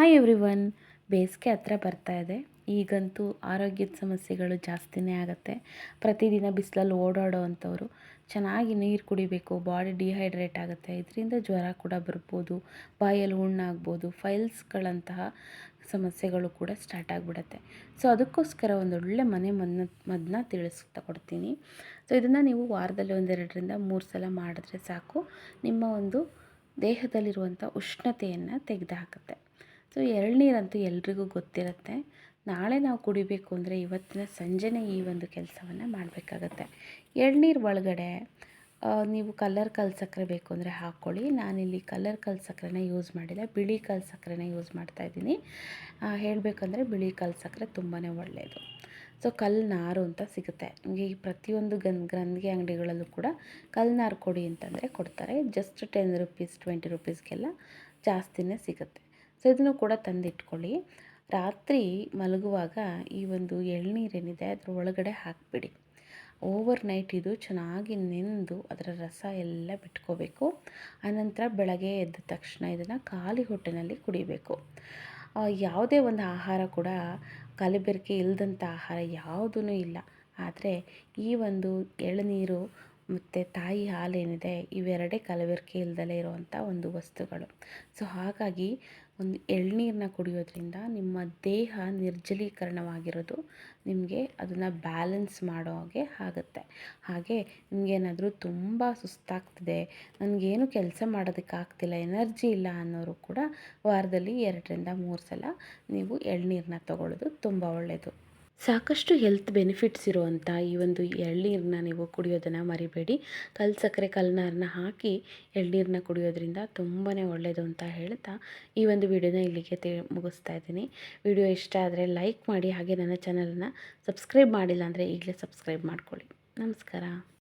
Hi every one ಬೇಸಿಗೆ ಹತ್ರ ಬರ್ತಾ ಇದೆ. ಈಗಂತೂ ಆರೋಗ್ಯದ ಸಮಸ್ಯೆಗಳು ಜಾಸ್ತಿನೇ ಆಗುತ್ತೆ. ಪ್ರತಿದಿನ ಬಿಸಿಲಲ್ಲಿ ಓಡಾಡೋ ಚೆನ್ನಾಗಿ ನೀರು ಕುಡಿಬೇಕು ಬಾಡಿ ಡಿಹೈಡ್ರೇಟ್ ಆಗುತ್ತೆ. ಇದರಿಂದ ಜ್ವರ ಕೂಡ ಬರ್ಬೋದು, ಬಾಯಲ್ಲಿ ಹುಣ್ಣಾಗ್ಬೋದು ಫೈಲ್ಸ್ಗಳಂತಹ ಸಮಸ್ಯೆಗಳು ಕೂಡ ಸ್ಟಾರ್ಟ್ ಆಗಿಬಿಡುತ್ತೆ. ಸೊ ಅದಕ್ಕೋಸ್ಕರ ಒಂದು ಒಳ್ಳೆ ಮನೆ ಮದ್ನ ಮದ್ದನ್ನ ತಿಳಿಸ್ತಾ ಕೊಡ್ತೀನಿ. ಸೊ ಇದನ್ನು ನೀವು ವಾರದಲ್ಲಿ ಒಂದೆರಡರಿಂದ ಮೂರು ಸಲ ಮಾಡಿದ್ರೆ ಸಾಕು. ನಿಮ್ಮ ಒಂದು ದೇಹದಲ್ಲಿರುವಂಥ ಉಷ್ಣತೆಯನ್ನು ತೆಗೆದುಹಾಕುತ್ತೆ ಸೊ ಎಳ್ನೀರಂತೂ ಎಲ್ರಿಗೂ ಗೊತ್ತಿರುತ್ತೆ. ನಾಳೆ ನಾವು ಕುಡಿಬೇಕು ಅಂದರೆ ಇವತ್ತಿನ ಸಂಜೆನೇ ಈ ಒಂದು ಕೆಲಸವನ್ನು ಮಾಡಬೇಕಾಗತ್ತೆ. ಎಳ್ನೀರು ಒಳಗಡೆ ನೀವು ಕಲ್ಲರ್ ಕಲ್ ಸಕ್ಕರೆ ಬೇಕು ಅಂದರೆ ಹಾಕ್ಕೊಳ್ಳಿ ನಾನಿಲ್ಲಿ ಕಲ್ಲರ್ ಕಲ್ ಸಕ್ಕರೆನ ಯೂಸ್ ಮಾಡಿಲ್ಲ. ಬಿಳಿ ಕಲ್ ಸಕ್ಕರೆನ ಯೂಸ್ ಮಾಡ್ತಾಯಿದ್ದೀನಿ ಹೇಳಬೇಕಂದ್ರೆ ಬಿಳಿ ಕಲ್ ಸಕ್ಕರೆ ತುಂಬಾ ಒಳ್ಳೆಯದು ಸೊ ಕಲ್ಲು ನಾರು ಅಂತ ಸಿಗುತ್ತೆ. ನಿಮಗೆ ಈ ಪ್ರತಿಯೊಂದು ಗನ್ ಗ್ರಂದಿಗೆ ಅಂಗಡಿಗಳಲ್ಲೂ ಕೂಡ ಕಲ್ಲು ನಾರು ಕೊಡಿ ಅಂತಂದರೆ ಕೊಡ್ತಾರೆ. ಜಸ್ಟ್ ಟೆನ್ ರುಪೀಸ್ ಟ್ವೆಂಟಿ ರುಪೀಸ್ಗೆಲ್ಲ ಜಾಸ್ತಿನೇ ಸಿಗುತ್ತೆ. ಸೊ, ಇದನ್ನು ಕೂಡ ತಂದಿಟ್ಕೊಳ್ಳಿ. ರಾತ್ರಿ ಮಲಗುವಾಗ ಈ ಒಂದು ಎಳ್ನೀರೇನಿದೆ, ಅದರ ಒಳಗಡೆ ಹಾಕಿಬಿಡಿ. ಓವರ್ ನೈಟ್ ಇದು ಚೆನ್ನಾಗಿ ನೆಂದು ಅದರ ರಸ ಎಲ್ಲ ಬಿಟ್ಕೋಬೇಕು. ಆನಂತರ ಬೆಳಗ್ಗೆ ಎದ್ದ ತಕ್ಷಣ ಇದನ್ನು ಖಾಲಿ ಹೊಟ್ಟೆನಲ್ಲಿ ಕುಡಿಬೇಕು. ಯಾವುದೇ ಒಂದು ಆಹಾರ ಕೂಡ ಕಲಬೆರಕೆ ಇಲ್ಲದಂಥ ಆಹಾರ ಯಾವುದೂ ಇಲ್ಲ. ಆದರೆ ಈ ಒಂದು ಎಳನೀರು ಮತ್ತು ತಾಯಿ ಹಾಲೇನಿದೆ, ಇವೆರಡೇ ಕಲಬೆರಕೆ ಇಲ್ಲದಲೇ ಇರುವಂಥ ಒಂದು ವಸ್ತುಗಳು. ಸೊ ಹಾಗಾಗಿ ಒಂದು ಎಳ್ನೀರನ್ನ ಕುಡಿಯೋದ್ರಿಂದ ನಿಮ್ಮ ದೇಹ ನಿರ್ಜಲೀಕರಣವಾಗಿರೋದು ನಿಮಗೆ ಅದನ್ನು ಬ್ಯಾಲೆನ್ಸ್ ಮಾಡೋ ಹಾಗೆ ಆಗುತ್ತೆ. ಹಾಗೆ ನಿಮಗೇನಾದರೂ ತುಂಬ ಸುಸ್ತಾಗ್ತಿದೆ, ನನಗೇನು ಕೆಲಸ ಮಾಡೋದಕ್ಕಾಗ್ತಿಲ್ಲ ಎನರ್ಜಿ ಇಲ್ಲ ಅನ್ನೋರು ಕೂಡ ವಾರದಲ್ಲಿ ಎರಡರಿಂದ ಮೂರು ಸಲ ನೀವು ಎಳ್ನೀರನ್ನ ತಗೊಳ್ಳೋದು ತುಂಬ ಒಳ್ಳೆಯದು ಸಾಕಷ್ಟು ಹೆಲ್ತ್ ಬೆನಿಫಿಟ್ಸ್ ಇರುವಂಥ ಈ ಒಂದು ಎಳ್ನೀರನ್ನ ನೀವು ಕುಡಿಯೋದನ್ನು ಮರಿಬೇಡಿ. ಕಲ್ಲು ಸಕ್ಕರೆ ಕಲ್ನಾರನ್ನ ಹಾಕಿ ಎಳ್ನೀರನ್ನ ಕುಡಿಯೋದ್ರಿಂದ ತುಂಬಾ ಒಳ್ಳೆಯದು ಅಂತ ಹೇಳ್ತಾ ಈ ಒಂದು ವಿಡಿಯೋನ ಇಲ್ಲಿಗೆ ತಿ, ಮುಗಿಸ್ತಾ ಇದ್ದೀನಿ. ವಿಡಿಯೋ ಇಷ್ಟ ಆದರೆ ಲೈಕ್ ಮಾಡಿ ಹಾಗೆ ನನ್ನ ಚಾನಲನ್ನು ಸಬ್ಸ್ಕ್ರೈಬ್ ಮಾಡಿಲ್ಲ ಅಂದರೆ ಈಗಲೇ ಸಬ್ಸ್ಕ್ರೈಬ್ ಮಾಡ್ಕೊಳ್ಳಿ. ನಮಸ್ಕಾರ.